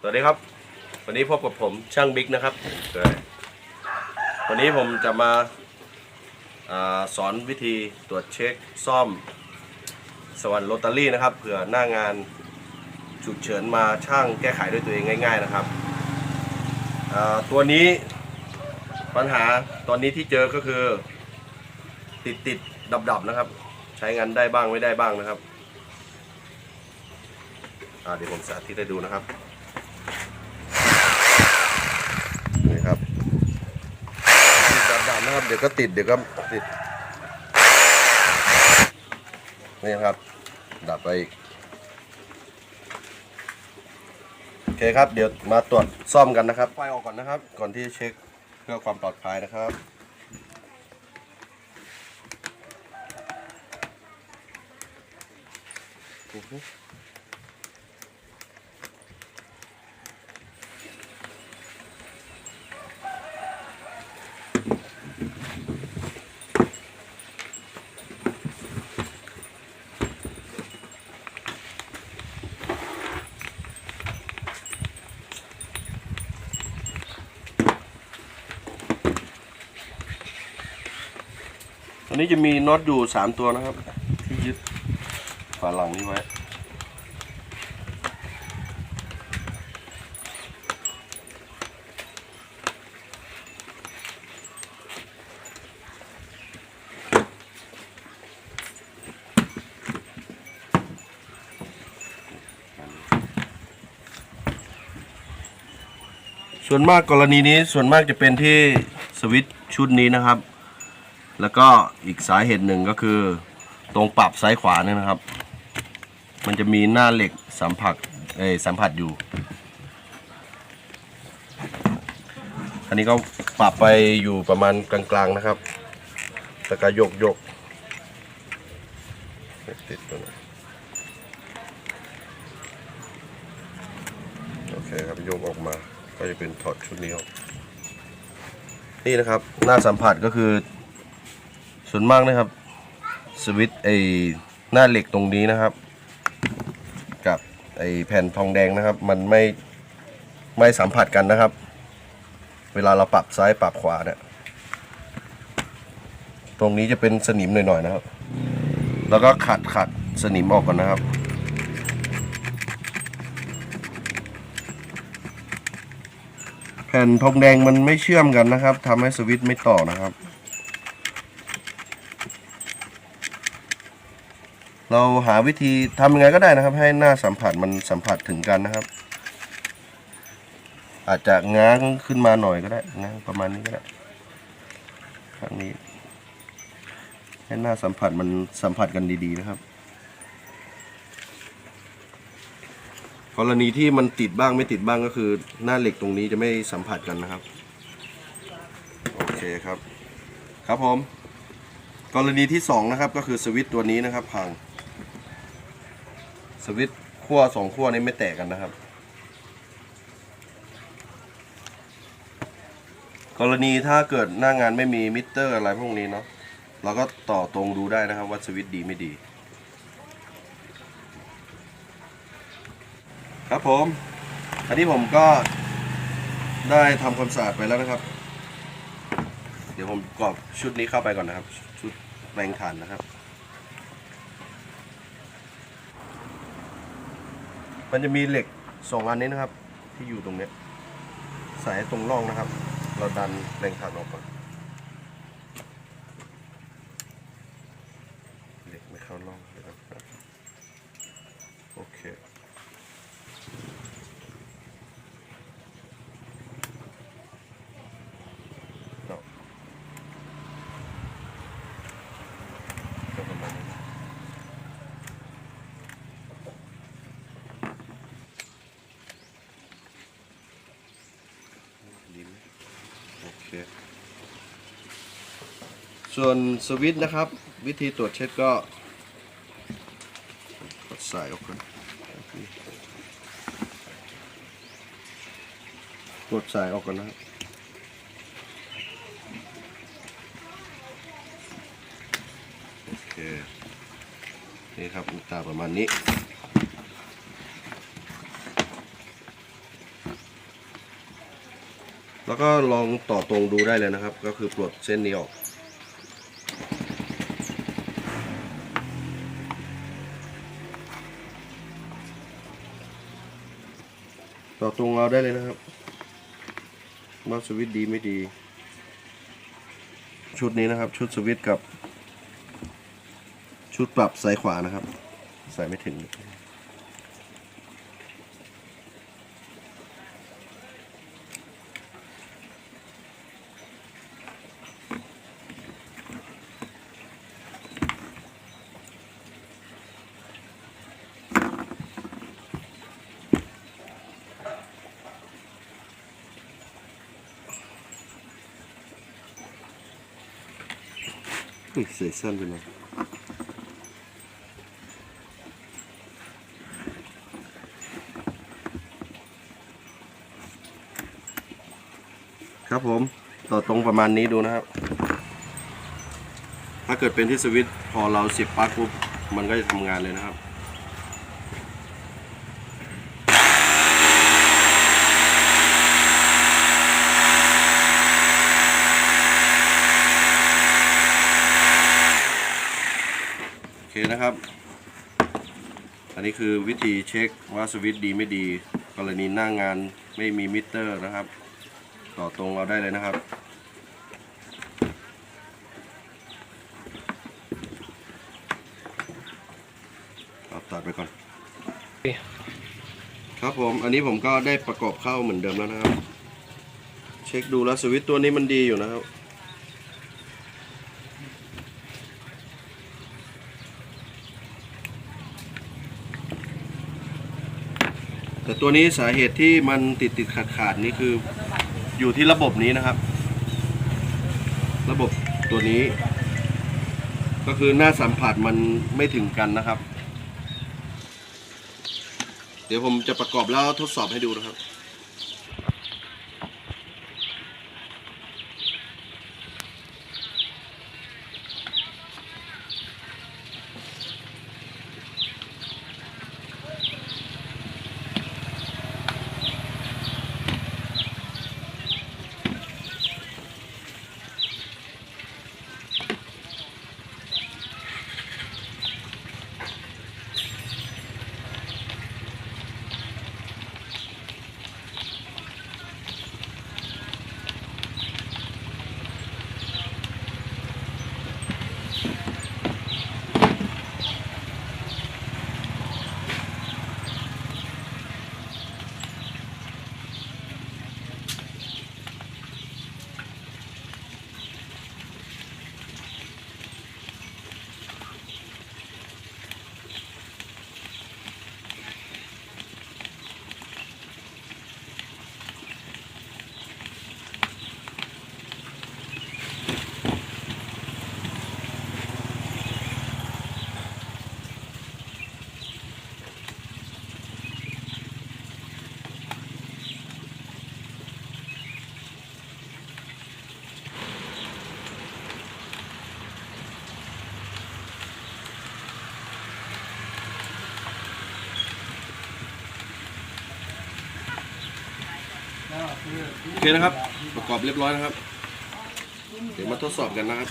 สวัสดีครับ วันนี้พบกับผมช่างบิ๊กนะครับวันนี้ผมจะมาอาสอนวิธีตรวจเช็คซ่อมสวรรค์โรตารี่นะครับเผื่อหน้างานฉุกเฉินมาช่างแก้ไขด้วยตัวเองง่าย ๆนะครับอ่าตัวนี้ปัญหาตอนนี้ที่เจอก็คือติดติดดับดับๆนะครับ ใช้งานได้บ้างไม่ได้บ้างนะครับอ่าเดี๋ยวผมสาธิตให้ดูนะครับ นี่ครับติดดับๆ นะครับ เดี๋ยวก็ติดเดี๋ยวก็ติด นี่ครับ ดับไปอีกโอเคครับ เดี๋ยวมาตรวจซ่อมกันนะครับไฟออกก่อนนะครับ ก่อนที่จะเช็คเพื่อความปลอดภัยนะครับตัว นี้จะมีน็อตอยู่สามตัวนะครับ ที่ยึดฝาหลังนี้ไว้ส่วนมากกรณีนี้ส่วนมากจะเป็นที่สวิตช์ชุดนี้นะครับ แล้วก็อีกสาเหตุหนึ่งก็คือ ตรงปรับซ้ายขวาเนี่ยนะครับ มันจะมีหน้าเหล็กสัมผัสเอสัมผัสอยู่อันนี้ก็ปรับไปอยู่ประมาณกลางๆนะครับแล้วก็ยกยกติดตัวนะโอเคครับโยกออกมา ก็จะเป็นถอดชุดนี้ออกนี่นะครับ หน้าสัมผัสก็คือ ส่วนมากนะครับ สวิตช์ไอหน้าเหล็กตรงนี้นะครับ กับไอแผ่นทองแดงนะครับ มันไม่ไม่สัมผัสกันนะครับ เวลาเราปรับซ้ายปรับขวาเนี่ยตรงนี้จะเป็นสนิมหน่อยๆนะครับ แล้วก็ขัดขัดสนิมออกก่อนนะครับแผ่นทองแดงมันไม่เชื่อมกันนะครับทำให้สวิตช์ไม่ต่อนะครับ เราหาวิธีทำยังไงก็ได้นะครับ ให้หน้าสัมผัสมันสัมผัสถึงกันนะครับ อาจจะง้างขึ้นมาหน่อยก็ได้ง้างประมาณนี้ก็ได้ครั้งนี้ ให้หน้าสัมผัสมันสัมผัสกันดีๆนะครับกรณีที่มันติดบ้างไม่ติดบ้างก็คือ หน้าเหล็กตรงนี้จะไม่สัมผัสกันนะครับ โอเคครับ ครับผม กรณีที่สองนะครับก็คือสวิตช์ตัวนี้นะครับพัง สวิตขั้วสองขั้วนี้ไม่แตกกันนะครับ กรณีถ้าเกิดหน้างานไม่มีมิเตอร์อะไรพวกนี้เนาะเราก็ต่อตรงดูได้นะครับว่าสวิตดีไม่ดี ครับผม อันนี้ผมก็ได้ทำความสะอาดไปแล้วนะครับ เดี๋ยวผมกรอกชุดนี้เข้าไปก่อนนะครับ ชุดแปลงถ่านนะครับ มันจะมีเหล็กสองอันนี้นะครับ ที่อยู่ตรงเนี้ยใส่ตรงร่องนะครับ เราดันแรงถ่านออกก่อนเหล็กไม่เข้าร่องเลยนะครับโอเค เนาะก็ประมาณนี้นะดีไหมโอ เค ส่วนสวิตช์นะครับ วิธีตรวจเช็คก็กดสายออกก่อนกดสายออกก่อนนะครับโอเค นี่ครับอุตาประมาณนี้ แล้วก็ลองต่อตรงดูได้เลยนะครับ ก็คือปลดเส้นนี้ออก ต่อตรงเราได้เลยนะครับว่าสวิตดีไม่ดี ชุดนี้นะครับ ชุดสวิตกับ ชุดปรับซ้ายขวานะครับใส่ไม่ถึง เสียสั้นไปหน่อยครับผม ต่อตรงประมาณนี้ดูนะครับ ถ้าเกิดเป็นที่สวิตช์พอเราสิบปลั๊กปุ๊บมันก็จะทำงานเลยนะครับ นะครับ อันนี้คือวิธีเช็คว่าสวิตช์ดีไม่ดี กรณีหน้างานไม่มีมิเตอร์นะครับ ต่อตรงเราได้เลยนะครับเอาตัดไปก่อน ครับผม อันนี้ผมก็ได้ประกอบเข้าเหมือนเดิมแล้วนะครับ เช็คดูแล้วสวิตช์ตัวนี้มันดีอยู่นะครับ แต่ตัวนี้สาเหตุที่มันติดติดขาดขาดนี่คืออยู่ที่ระบบนี้นะครับ ระบบตัวนี้ ก็คือหน้าสัมผัสมันไม่ถึงกันนะครับ เดี๋ยวผมจะประกอบแล้วทดสอบให้ดูนะครับ โอเคนะครับ ประกอบเรียบร้อยนะครับ เดี๋ยวมาทดสอบกันนะครับ